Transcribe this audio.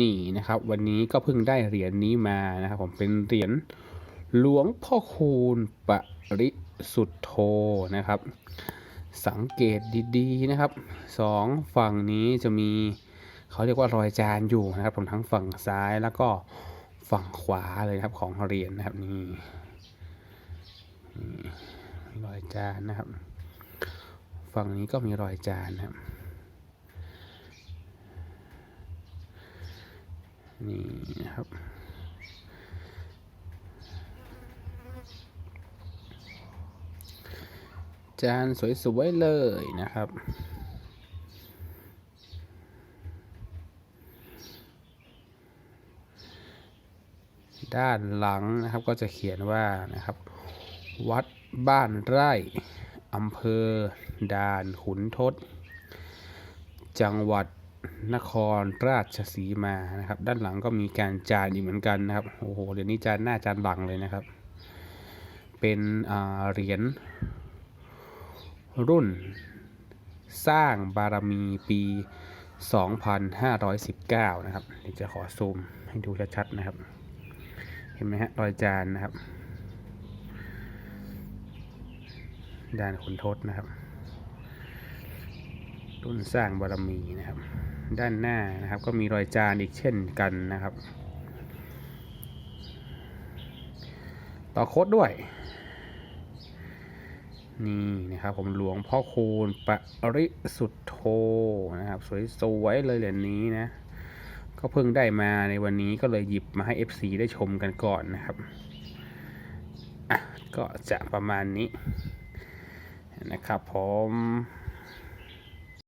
นี่นะครับ วันนี้ก็เพิ่งได้เหรียญนี้มานะครับผมเป็นเหรียญหลวงพ่อคูณปริสุทธโธนะครับ สังเกตดีๆนะครับสองฝั่งนี้จะมีเขาเรียกว่ารอยจานอยู่นะครับผมทั้งฝั่งซ้ายแล้วก็ฝั่งขวาเลยนะครับของเหรียญนะครับนี่นี่รอยจานนะครับ ฝั่งนี้ก็มีรอยจานนะครับ นี่นะครับ จานสวยๆเลยนะครับด้านหลังนะครับก็จะเขียนว่านะครับ วัดบ้านไร่อำเภอด่านขุนทด จังหวัด นครราชสีมานะครับ ด้านหลังก็มีการจานอีกเหมือนกันนะครับโอ้โหเดี๋ยวนี้จานหน้าจานหลังเลยนะครับ เป็นเหรียญรุ่นสร้างบารมีปี 2519 นะครับเดี๋ยวจะขอซูมให้ดูชัดๆนะครับ เห็นไหมฮะรอยจานนะครับด่านขุนทดนะครับ รุ่นสร้างบารมีนะครับ ด้านหน้านะครับ ก็มีรอยจานอีกเช่นกันนะครับ ต่อโคดด้วย นี่นะครับ ผมหลวงพ่อคูณปริสุทธโธนะครับ สวยๆเลยเหรียญนี้นะ ก็เพิ่งได้มาในวันนี้ก็เลยหยิบมาให้ FC ได้ชมกันก่อนนะครับอะก็จะประมาณนี้นะครับผม